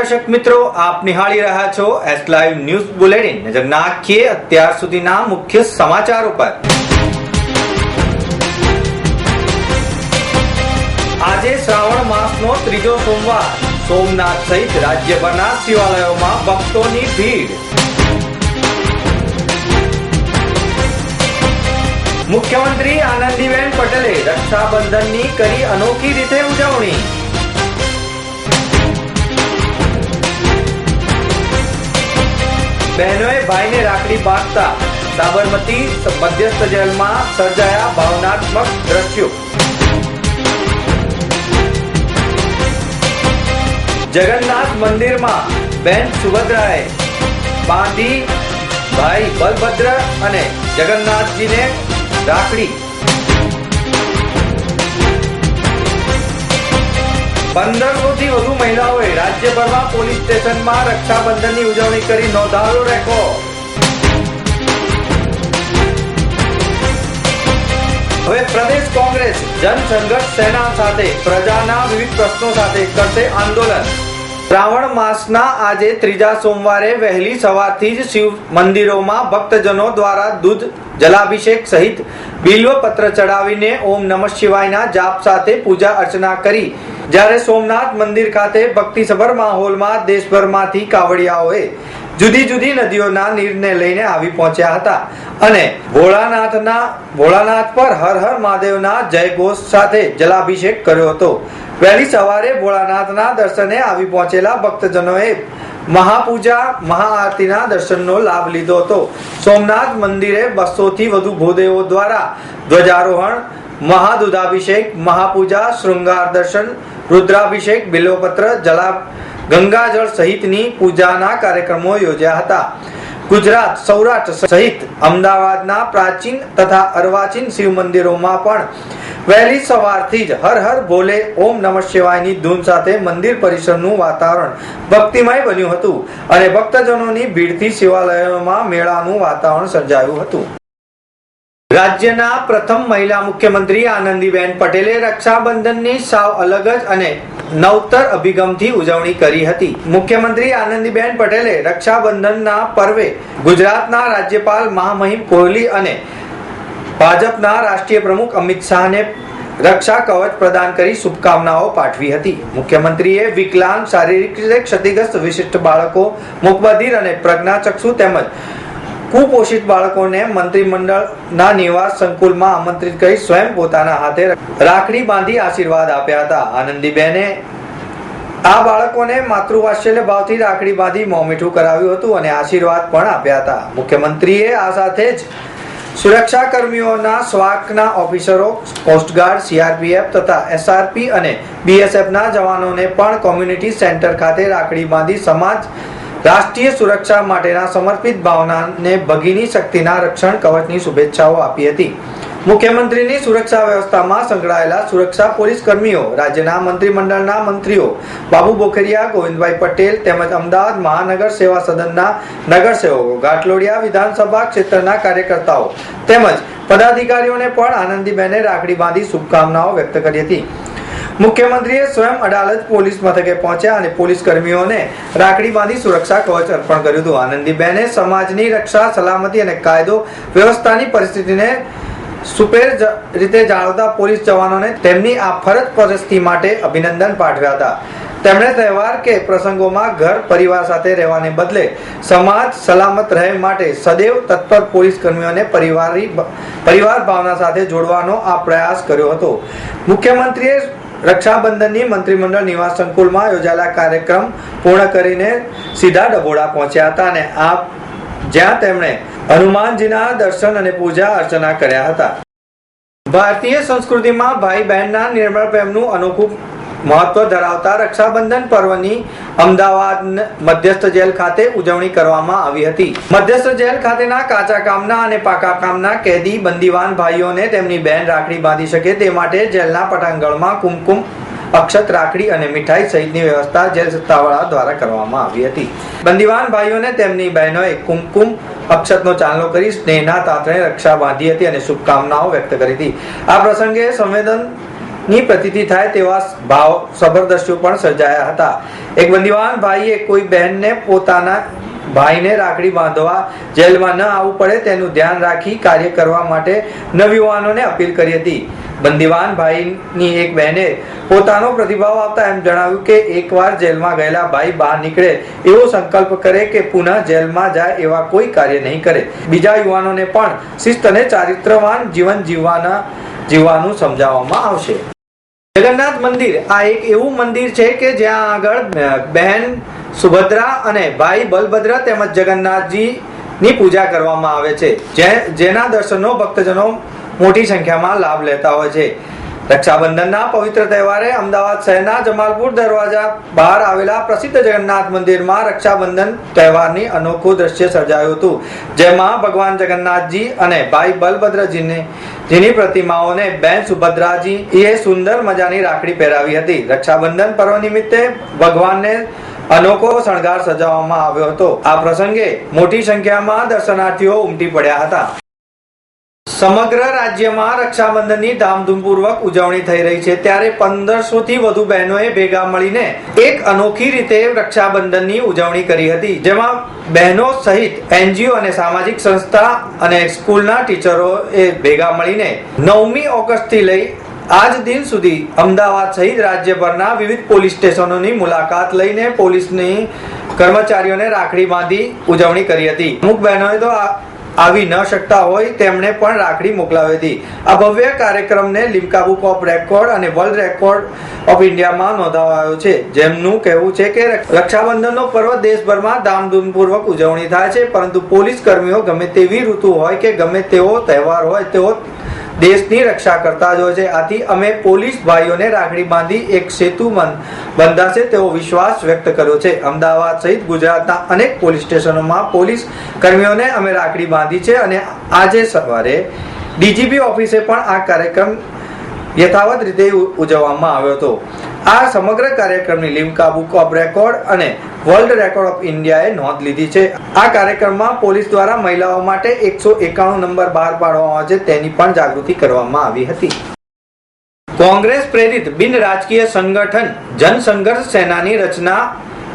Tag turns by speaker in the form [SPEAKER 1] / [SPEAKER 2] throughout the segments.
[SPEAKER 1] દર્શક મિત્રો, આપ નિહાળી રહ્યા છો એસ લાઈવ ન્યૂઝ બુલેટિન નજર નાખીએ અત્યાર સુધીના મુખ્ય સમાચાર ઉપર. આજે શ્રાવણ માસનો ત્રીજો સોમવાર. સોમનાથ સહિત રાજ્યભરના શિવાલયોમાં ભક્તોની ભીડ. મુખ્યમંત્રી આનંદીબેન પટેલે રક્ષાબંધનની કરી અનોખી રીતે ઉજવણી. બહેનોએ ભાઈને રાખડી બાંધતા સાબરમતી મધ્યસ્થ જેલમાં સર્જાયા ભાવનાત્મક દ્રશ્યો. જગન્નાથ મંદિરમાં બેન સુભદ્રાએ બાંધી ભાઈ બલભદ્ર અને જગન્નાથજીને રાખડી પંદરસો થી વધુ મહિલાઓએ રાજ્યભરમાં પોલીસ સ્ટેશનમાં રક્ષાબંધનની ઉજવણી કરી નોંધાવ્યો રેકોર્ડ. હવે પ્રદેશ કોંગ્રેસ જનસંઘર્ષ સેના સાથે, પ્રજાના વિવિધ પ્રશ્નો સાથે કરશે આંદોલન. શ્રાવણ માસના આજે ત્રીજા સોમવારે વહેલી સવારથી જ શિવ મંદિરોમાં ભક્તજનો દ્વારા દૂધ જલાભિષેક સહિત બિલ્વપત્ર ચડાવીને ઓમ નમઃ શિવાયના જાપ સાથે પૂજા અર્ચના કરી જ્યારે સોમનાથ મંદિર ખાતે ભક્તિસભર માહોલમાં દેશભરમાંથી કાવડિયાઓએ જુદી જુદી નદીઓના નીરને લઈને આવી પહોંચ્યા હતા. અને ભોળાનાથના, ભોળાનાથ પર હર હર મહાદેવના જયઘોષ સાથે જલાભિષેક કર્યો હતો. વહેલી સવારે ભોળાનાથના દર્શને આવી પહોંચેલા ભક્તજનોએ મહાપૂજા, મહાઆરતીના દર્શનનો લાભ લીધો હતો. સોમનાથ મંદિરે બસોથી વધુ ભૂદેવો દ્વારા ધ્વજારોહણ, મહાદુધાભિષેક, મહાપૂજા, શૃંગાર દર્શન રુદ્રાભિષેક બિલોપત્ર જલા ગંગાજળ સહિતની પૂજાના કાર્યક્રમો યોજ્યા હતા. ગુજરાત, સૌરાષ્ટ્ર સહિત અમદાવાદના પ્રાચીન તથા અર્વાચીન શિવ મંદિરોમાં પણ વહેલી સવારથી જ હર હર ભોલે ઓમ નમઃ શિવાયની ધૂન સાથે મંદિર પરિસરનું વાતાવરણ ભક્તિમય બન્યું હતું અને ભક્તજનોની ભીડથી શિવાલયોમાં મેળાનું વાતાવરણ સર્જાયું હતું. રાજ્યના પ્રથમ મહિલા મુખ્યમંત્રી આનંદીબેન પટેલે રક્ષાબંધનની સાવ અલગ જ અને નવતર અભિગમથી ઉજવણી કરી હતી. મુખ્યમંત્રી આનંદીબેન પટેલે રક્ષાબંધનના પર્વે ગુજરાતના રાજ્યપાલ મહામહિમ કોહલી અને ભાજપના રાષ્ટ્રીય પ્રમુખ અમિત શાહને રક્ષા કવચ પ્રદાન કરી શુભકામનાઓ પાઠવી હતી. મુખ્યમંત્રીએ વિકલાંગ શારીરિક રીતે ક્ષતિગ્રસ્ત વિશિષ્ટ બાળકો મુકબધિર અને પ્રજ્ઞાચક્ષુ તેમજ કુપોષિત બાળકોને મંત્રીમંડળના નિવાસ સંકુલમાં આમંત્રિત કરી સ્વયં પોતાના હાથે રાખડી બાંધી આશીર્વાદ આપ્યા હતા. આનંદીબેને આ બાળકોને માતૃવાત્સલ્ય ભાવથી રાખડી બાંધી મોમીઠું કરાવ્યું હતું અને આશીર્વાદ પણ આપ્યા હતા. મુખ્યમંત્રીએ આ સાથે જ સુરક્ષા કર્મીઓના સ્વાકના ઓફિસરો કોસ્ટગાર્ડ સીઆરપીએફ તથા એસઆરપી અને બીએસએફના જવાનોને પણ કોમ્યુનિટી સેન્ટર ખાતે રાખડી બાંધી સમાજ રાષ્ટ્રીય સુરક્ષા માટેના સમર્પિત ભાવનાને ભગીની શક્તિના રક્ષણ કવચની શુભેચ્છાઓ આપી હતી. મુખ્યમંત્રીની સુરક્ષા વ્યવસ્થામાં સંકળાયેલા સુરક્ષા પોલીસ કર્મીઓ, રાજ્યના મંત્રીમંડળના મંત્રીઓ, બાબુ બોખરિયા, ગોવિંદભાઈ પટેલ તેમજ અમદાવાદ મહાનગર સેવા સદનના નગરસેવકો, ઘાટલોડિયા વિધાનસભા ક્ષેત્રના કાર્યકર્તાઓ તેમજ પદાધિકારીઓને પણ આનંદીબેને રાખડી બાંધી શુભકામનાઓ વ્યક્ત કરી હતી. મુખ્યમંત્રીએ સ્વયં અડાલજ પોલીસ મથકે પહોંચ્યા અને પોલીસ કર્મીઓને રાખડી બાંધી સુરક્ષા કવચ અર્પણ કર્યું હતું. આનંદીબેને સમાજની રક્ષા, સલામતી અને કાયદો વ્યવસ્થાની પરિસ્થિતિને સુપેર રીતે જાળવતા પોલીસ જવાનોને તેમની આ ફરજ પરિસ્થિતિ માટે અભિનંદન પાઠવ્યા હતા. તેમણે તહેવાર કે પ્રસંગોમાં ઘર, પરિવાર સાથે રહેવાને બદલે સમાજ સલામત રહે માટે સદૈવ તત્પર પોલીસ કર્મીઓને પરિવારી પરિવાર ભાવના સાથે જોડવાનો આ પ્રયાસ કર્યો હતો. મુખ્યમંત્રીએ રક્ષાબંધનની મંત્રીમંડળ નિવાસ સંકુલમાં યોજાયેલા કાર્યક્રમ પૂર્ણ કરીને સીધા ડભોડા પહોંચ્યા હતા અને આ જ્યાં તેમણે હનુમાનજીના દર્શન અને પૂજા અર્ચના કર્યા હતા. ભારતીય સંસ્કૃતિમાં ભાઈ બહેનના નિર્મળ પ્રેમનું અનોખું મહત્વ ધરાવતા રક્ષાબંધન પર્વની અમદાવાદ મધ્યસ્થ જેલ ખાતે ઉજવણી કરવામાં આવી હતી. મધ્યસ્થ જેલ ખાતેના કાચા કામના અને પાકા કામના કેદી બંદીવાન ભાઈઓને તેમની બહેન રાખડી બાંધી શકે તે માટે જેલના પટાંગણમાં કુમકુમ, અક્ષત રાખડી અને મીઠાઈ સહિતની વ્યવસ્થા જેલ સત્તાવાળા દ્વારા કરવામાં આવી હતી. બંદીવાન ભાઈઓને તેમની બહેનોએ કુમકુમ, અક્ષતનો ચાંદલો કરી સ્નેહના તાંતણે રક્ષા બાંધી હતી અને શુભકામનાઓ વ્યક્ત કરી હતી. આ પ્રસંગે સંવેદન ની પ્રતીતિ થાય તેવા ભાવ સબરદસ્તીઓ પણ સર્જાયા હતા. એક બંદીવાન ભાઈએ કોઈ બહેનને પોતાના ભાઈને રાખડી બાંધવા જેલમાં ન આવવું પડે તેનું ધ્યાન રાખી કાર્ય કરવા માટે નવયુવાનોને અપીલ કરી હતી. બંદીવાન ભાઈની એક બહેને પોતાનો પ્રતિભાવ આપતા એમ જણાવ્યું કે એકવાર જેલમાં ગયેલા ભાઈ બહાર નીકળે એવો સંકલ્પ કરે કે પુનઃ જેલમાં જાય એવા કોઈ કાર્ય નહીં કરે. બીજા યુવાનોને પણ શિસ્ત અને ચારિત્રવાન જીવન જીવવાના જીવવાનું સમજાવવામાં આવશે. જગન્નાથ મંદિર આ એક એવું મંદિર છે કે જ્યાં આગળ બહેન સુભદ્રા અને ભાઈ બલભદ્ર તેમજ જગન્નાથજી ની પૂજા કરવામાં આવે છે. જેના દર્શનનો ભક્તજનો મોટી સંખ્યામાં લાભ લેતા હોય છે. રક્ષાબંધનના પવિત્ર તહેવારે અમદાવાદ શહેરના જમાલપુર દરવાજા બહાર આવેલા પ્રસિદ્ધ જગન્નાથ મંદિરમાં રક્ષાબંધન તહેવારની અનોખું દ્રશ્ય સર્જાયું હતું, જેમાં ભગવાન જગન્નાથજી અને ભાઈ બલભદ્રજીને, જેની પ્રતિમાઓને બેન સુભદ્રાજી એ સુંદર મજાની રાખડી પહેરાવી હતી. રક્ષાબંધન પર્વ નિમિત્તે ભગવાનને અનોખો શણગાર સજાવવામાં આવ્યો હતો. આ પ્રસંગે મોટી સંખ્યામાં દર્શનાર્થીઓ ઉમટી પડ્યા હતા. સમગ્ર રાજ્યમાં રક્ષાબંધનની ધામધૂમપૂર્વક ઉજવણી થઈ રહી છે. ત્યારે પંદરસો થી વધુ બહેનોએ ભેગા મળીને એક અનોખી રીતે રક્ષાબંધનની ઉજવણી કરી હતી, જેમાં બહેનો સહિત એનજીઓ અને સામાજિક સંસ્થા અને સ્કૂલના ટીચરોએ ભેગા મળીને નવમી ઓગસ્ટથી લઈ આજ દિન સુધી અમદાવાદ સહિત રાજ્યભરના વિવિધ પોલીસ સ્ટેશનોની મુલાકાત લઈને પોલીસની કર્મચારીઓને રાખડી બાંધી ઉજવણી કરી હતી. અમુક બહેનોએ તો આવી ન શકતા હોય તેમણે પણ રાખડી મોકલાવી હતી. આ ભવ્ય કાર્યક્રમને લિમ્કા બુક ઓફ રેકોર્ડ અને વર્લ્ડ રેકોર્ડ ઓફ ઇન્ડિયામાં નોંધાવાયો છે. જેમનું કહેવું છે કે રક્ષાબંધનનો પર્વ દેશભરમાં ધામધૂમપૂર્વક ઉજવણી થાય છે, પરંતુ પોલીસ કર્મીઓ ગમે તેવી ઋતુ હોય કે ગમે તેવો તહેવાર હોય તેઓ દેશની રક્ષા કરતા જ હોય છે. આથી અમે પોલીસ ભાઈઓને રાખડી બાંધી એક સેતુ બંધાશે તેવો વિશ્વાસ વ્યક્ત કર્યો છે. અમદાવાદ સહિત ગુજરાતના અનેક પોલીસ સ્ટેશનોમાં પોલીસ કર્મીઓને અમે રાખડી બાંધી છે અને આજે સવારે ડીજીપી ઓફિસે પણ આ કાર્યક્રમ યથાવત રીતે ઉજવવામાં આવ્યો હતો. આ સમગ્ર કાર્યક્રમની લિમ્કા બુક ઓફ રેકોર્ડ અને વર્લ્ડ રેકોર્ડ ઓફ ઇન્ડિયાએ નોંધ લીધી છે. આ કાર્યક્રમમાં પોલીસ દ્વારા મહિલાઓ માટે એકસો એકાણું નંબર બહાર પાડવામાં છે. તેની પણ જાગૃતિ કરવામાં આવી હતી. કોંગ્રેસ પ્રેરિત બિન રાજકીય સંગઠન જનસંઘર્ષ સેનાની રચના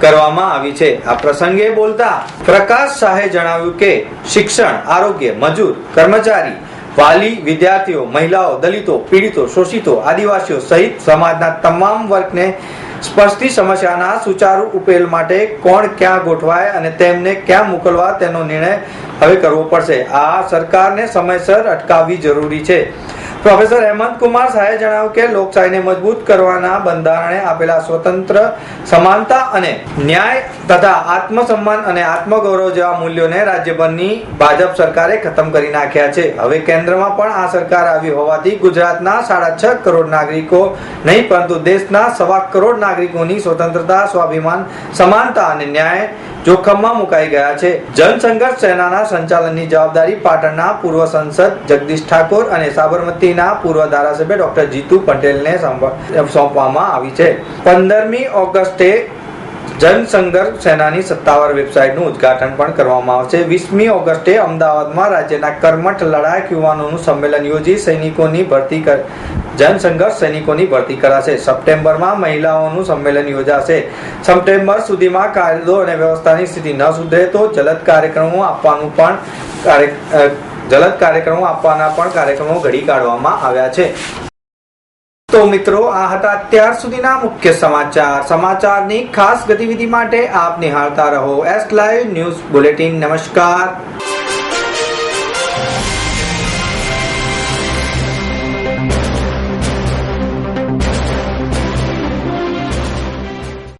[SPEAKER 1] કરવામાં આવી છે. આ પ્રસંગે બોલતા પ્રકાશ શાહે જણાવ્યું કે શિક્ષણ, આરોગ્ય, મજૂર, કર્મચારી વાલી વિદ્યાર્થીઓ, મહિલાઓ, દલિતો, પીડિતો, શોષિતો, આદિવાસીઓ સહિત સમાજના તમામ વર્ગને સ્પષ્ટી સમસ્યાના સુચારુ ઉકેલ માટે કોણ ક્યાં ગોઠવાય અને તેમને ક્યાં મોકલવા તેનો નિર્ણય હવે કરવો પડશે. આ સરકારને સમયસર અટકાવવી જરૂરી છે. પ્રોફેસર હેમંત શાહે જણાવ્યું કે લોકશાહીને મજબૂત કરવાના બંધારણે આપેલા સ્વતંત્ર સમાનતા અને ન્યાય તથા આત્મસન્માન અને આત્મગૌરવ જેવા મૂલ્યોને રાજ્યભરની ભાજપ સરકારે ખતમ કરી નાખ્યા છે. હવે કેન્દ્રમાં પણ આ સરકાર આવી હોવાથી ગુજરાતના સાડા છ કરોડ નાગરિકો નહીં, પરંતુ દેશના સવા કરોડ નાગરિકોની સ્વતંત્રતા, સ્વાભિમાન, સમાનતા અને ન્યાય જોખમમાં મુકાઈ ગયા છે. જનસંઘર્ષ સેનાના સંચાલનની જવાબદારી પાટણના પૂર્વ સંસદ જગદીશ ઠાકોર અને સાબરમતીના પૂર્વ ધારાસભ્ય ડોક્ટર જીતુ પટેલને સોંપવામાં આવી છે. પંદરમી ઓગસ્ટે જનસંઘર્ષ સેનાની સત્તાવાર વેબસાઇટનું ઉદ્ઘાટન પણ કરવામાં આવશે. વીસમી ઓગસ્ટે અમદાવાદમાં રાજ્યના કર્મઠ લડાયક યુવાનોનું સંમેલન યોજી સૈનિકોની ભરતી જનસંઘર્ષ સૈનિકોની ભરતી કરાશે. સપ્ટેમ્બરમાં મહિલાઓનું સંમેલન યોજાશે. સપ્ટેમ્બર સુધીમાં કાયદો અને વ્યવસ્થાની સ્થિતિ ન સુધરે તો જલદ કાર્યક્રમો આપવાનું પણ જલદ કાર્યક્રમો આપવાના પણ કાર્યક્રમો ઘડી કાઢવામાં આવ્યા છે. તો મિત્રો, આ હતા અત્યાર સુધીના મુખ્ય સમાચાર. સમાચારની ખાસ ગતિવિધિ માટે આપ નિહાળતા રહો. એસ લાઈવ ન્યૂઝ બુલેટિન નમસ્કાર.